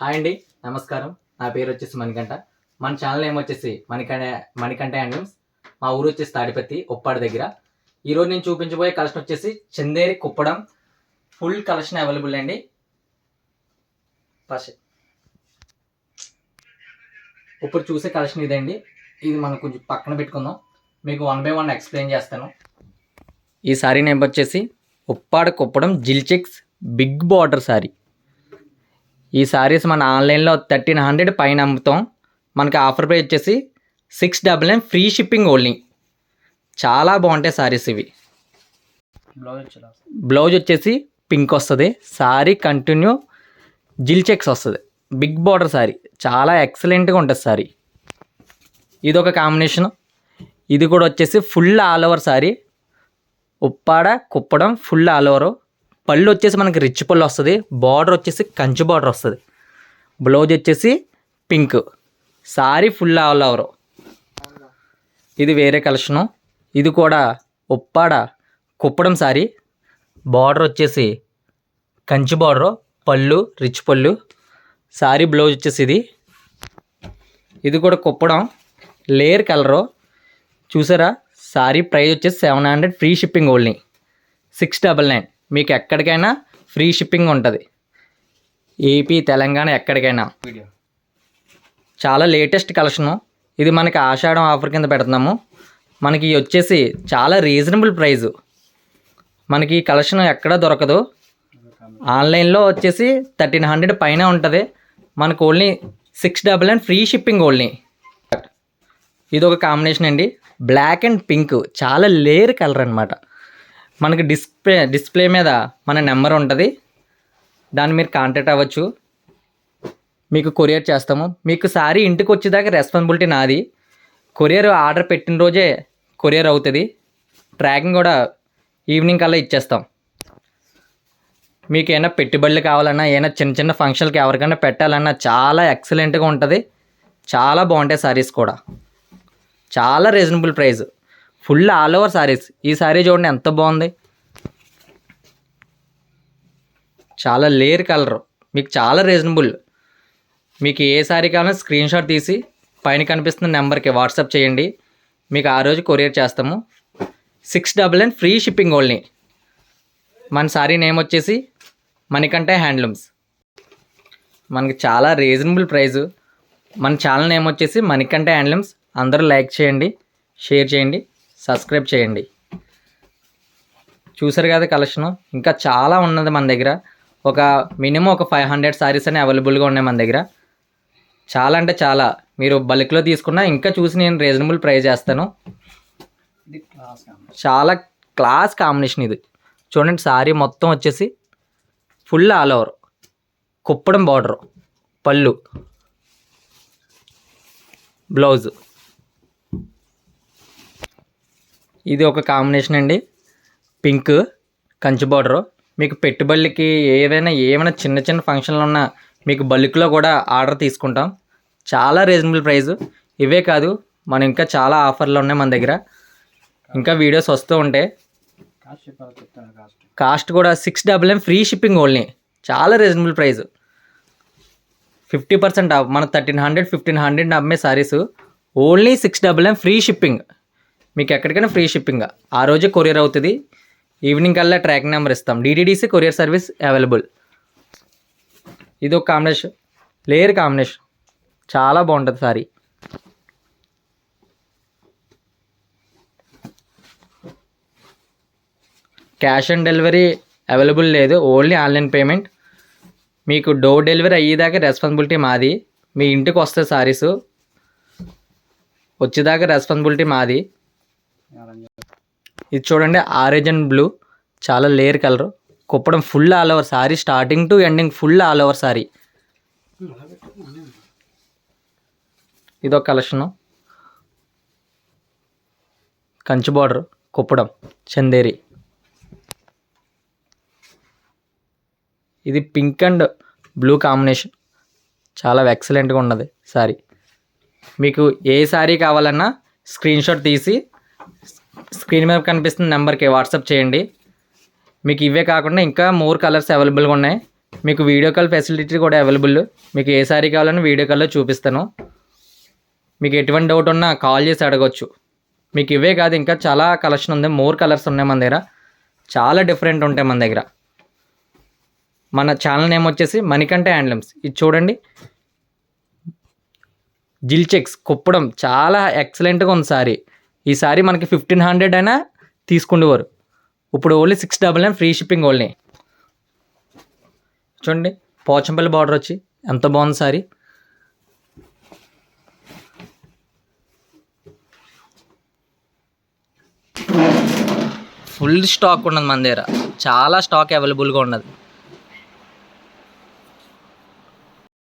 Hi అండి నమస్కారం. నా పేరు వచ్చేసి మణికంఠ. మన ఛానల్ ఏమొచ్చేసి మణికంఠ మణికంఠ హ్యాండ్లూమ్స్ మా ఊరు వచ్చేసి తాడిపత్తి ఉప్పాడు దగ్గర. ఈరోజు నేను చూపించబోయే కలెక్షన్ వచ్చేసి Chanderi Kuppadam. Full collection available అండి. ఫస్ట్ ఇప్పుడు చూసే కలెక్షన్ ఇదండి. ఇది మనం కొంచెం పక్కన పెట్టుకుందాం. మీకు వన్ బై వన్ ఎక్స్ప్లెయిన్ చేస్తాను. ఈ సారీ నేమ్ వచ్చేసి ఉప్పాడ కుప్పడం జిల్చెక్స్ బిగ్ బార్డర్ సారీ. ఈ సారీస్ మన ఆన్లైన్లో థర్టీన్ హండ్రెడ్ పైన అమ్ముతాం. మనకి ఆఫర్ ప్రైస్ వచ్చేసి six double nine free shipping only చాలా బాగుంటాయి సారీస్ ఇవి. బ్లౌజ్ వచ్చేసి పింక్ వస్తుంది. సారీ కంటిన్యూ జిల్ చెక్స్ వస్తుంది. బిగ్ బార్డర్ సారీ చాలా ఎక్సలెంట్గా ఉంటుంది సారీ ఇది ఒక కాంబినేషన్ ఇది కూడా వచ్చేసి full all over sari Uppada Kuppadam full all over పళ్ళు వచ్చేసి మనకి రిచ్ పళ్ళు వస్తుంది బార్డర్ వచ్చేసి కంచి బార్డర్ వస్తుంది. బ్లౌజ్ వచ్చేసి pink sari full all over ఇది వేరే కలెక్షను ఇది కూడా ఉప్పాడ కుప్పడం సారీ బార్డర్ వచ్చేసి కంచి బార్డర్ పళ్ళు రిచ్ పళ్ళు. సారీ బ్లౌజ్ వచ్చేసి ఇది. ఇది కూడా కుప్పడం. లేయర్ కలరు చూసారా? సారీ ప్రైస్ వచ్చేసి seven hundred free shipping only six double nine మీకు ఎక్కడికైనా ఫ్రీ షిప్పింగ్ ఉంటుంది. ఏపీ తెలంగాణ ఎక్కడికైనా. చాలా లేటెస్ట్ కలెక్షను. ఇది మనకి ఆషాఢం ఆఫర్ కింద పెడుతున్నాము. మనకి వచ్చేసి చాలా రీజనబుల్ ప్రైజు. మనకి ఈ కలెక్షన్ ఎక్కడా దొరకదు. ఆన్లైన్లో వచ్చేసి థర్టీన్ హండ్రెడ్ పైన ఉంటుంది. మనకు only six double nine free shipping only. ఇది ఒక కాంబినేషన్ అండి. Black and pink. చాలా లేయర్ కలర్ అనమాట మనకి డిస్ప్లే డిస్ప్లే మీద మన నెంబర్ ఉంటుంది. దాన్ని మీరు కాంటాక్ట్ అవ్వచ్చు. మీకు కొరియర్ చేస్తాము. మీకు సారీ ఇంటికి వచ్చేదాకా రెస్పాన్సిబిలిటీ నాది. కొరియర్ ఆర్డర్ పెట్టిన రోజే కొరియర్ అవుతుంది. ట్రాకింగ్ కూడా ఈవినింగ్ కల్లా ఇచ్చేస్తాం. మీకు ఏమైనా పెట్టుబడులు కావాలన్నా ఏమైనా చిన్న చిన్న ఫంక్షన్లకి ఎవరికైనా పెట్టాలన్నా చాలా ఎక్సలెంట్గా ఉంటుంది. చాలా బాగుంటాయి సారీస్ కూడా. చాలా reasonable price full all over saris. ఈ సారీ చూడండి ఎంత బాగుంది. చాలా లేయర్ కలర్. మీకు చాలా రీజనబుల్. మీకు ఏ సారీ కావాలన్నా స్క్రీన్ షాట్ తీసి పైన కనిపిస్తున్న నెంబర్కి వాట్సాప్ చేయండి. మీకు ఆ రోజు కొరియర్ చేస్తాము. Six double nine free shipping only. మన సారీ నేమ్ వచ్చేసి మణికంఠ హ్యాండ్లూమ్స్. మనకి చాలా రీజనబుల్ ప్రైజు. మన ఛానల్ నేమ్ వచ్చేసి మణికంఠ హ్యాండ్లూమ్స్. అందరూ లైక్ చేయండి షేర్ చేయండి. సబ్స్క్రైబ్ చేయండి. చూసారు కదా కలెక్షను ఇంకా చాలా ఉన్నది మన దగ్గర. ఒక మినిమం ఒక ఫైవ్ హండ్రెడ్ సారీస్ అని అవైలబుల్గా ఉన్నాయి మన దగ్గర. చాలా అంటే చాలా. మీరు బల్క్లో తీసుకున్నా ఇంకా చూసి నేను రీజనబుల్ ప్రైస్ చేస్తాను. చాలా క్లాస్ కాంబినేషన్ ఇది. చూడండి సారీ మొత్తం వచ్చేసి full all over Kuppadam border పళ్ళు. బ్లౌజ్ ఇది ఒక కాంబినేషన్ అండి. పింక్ కంచి బార్డర్ మీకు పెట్టుబడులకి ఏవైనా ఏమైనా చిన్న చిన్న ఫంక్షన్లు ఉన్నా మీకు బల్క్లో కూడా ఆర్డర్ తీసుకుంటాం. చాలా రీజనబుల్ ప్రైస్ ఇవే కాదు మనం ఇంకా చాలా ఆఫర్లు ఉన్నాయి మన దగ్గర. ఇంకా వీడియోస్ వస్తూ ఉంటాయి కాస్ట్ కూడా six double M free shipping only చాలా reasonable price fifty percent off మన థర్టీన్ హండ్రెడ్ ఫిఫ్టీన్ హండ్రెడ్ అమ్మే saris only six double M free shipping మీకు ఎక్కడికైనా ఫ్రీ షిప్పింగ్ ఆ. రోజే కొరియర్ అవుతుంది. ఈవినింగ్ కల్లా ట్రాక్ నెంబర్ ఇస్తాం. డీడీడీసీ కొరియర్ సర్వీస్ అవైలబుల్ ఇది ఒక కాంబినేషన్ లేయర్ కాంబినేషన్ చాలా బాగుంటుంది sari. Cash on delivery available లేదు. ఓన్లీ ఆన్లైన్ పేమెంట్ మీకు డోర్ డెలివరీ అయ్యేదాకా రెస్పాన్సిబిలిటీ మాది. మీ ఇంటికి వస్తే సారీస్. వచ్చేదాకా రెస్పాన్సిబిలిటీ మాది. ఇది చూడండి ఆరెంజ్ అండ్ బ్లూ. చాలా layer colour. Kuppadam full all over sari. Starting to ending full all over sari. ఇదొక కలెక్షను. కంచి బార్డర్ కుప్పడం చందేరి. ఇది పింక్ అండ్ బ్లూ కాంబినేషన్. చాలా ఎక్సలెంట్గా ఉన్నది సారీ. మీకు ఏ సారీ కావాలన్నా స్క్రీన్షాట్ తీసి స్క్రీన్ మీద కనిపిస్తున్న నెంబర్కి వాట్సాప్ చేయండి. మీకు ఇవే కాకుండా ఇంకా మోర్ కలర్స్ అవైలబుల్గా ఉన్నాయి. మీకు వీడియో కాల్ ఫెసిలిటీ కూడా అవైలబుల్. మీకు ఏ సారీ కావాలని వీడియో కాల్లో చూపిస్తాను. మీకు ఎటువంటి డౌట్ ఉన్నా కాల్ చేసి అడగొచ్చు. మీకు ఇవే కాదు ఇంకా చాలా కలెక్షన్ ఉంది. మోర్ కలర్స్ ఉన్నాయి మన దగ్గర. చాలా డిఫరెంట్ ఉంటాయి మన దగ్గర. మన ఛానల్ నేమ్ వచ్చేసి మణికంఠ హ్యాండ్లూమ్స్. ఇది చూడండి. జిల్చెక్స్ కుప్పడం. చాలా ఎక్సలెంట్గా ఉంది సారీ. ఈ మనకి ఫిఫ్టీన్ హండ్రెడ్ అయినా తీసుకుండేవారు. ఇప్పుడు only six double nine free shipping only. చూడండి పోచంపల్లి బార్డర్ వచ్చి ఎంత బాగుంది సారీ. ఫుల్ స్టాక్ ఉన్నది మన దగ్గర. చాలా స్టాక్ అవైలబుల్గా ఉన్నది.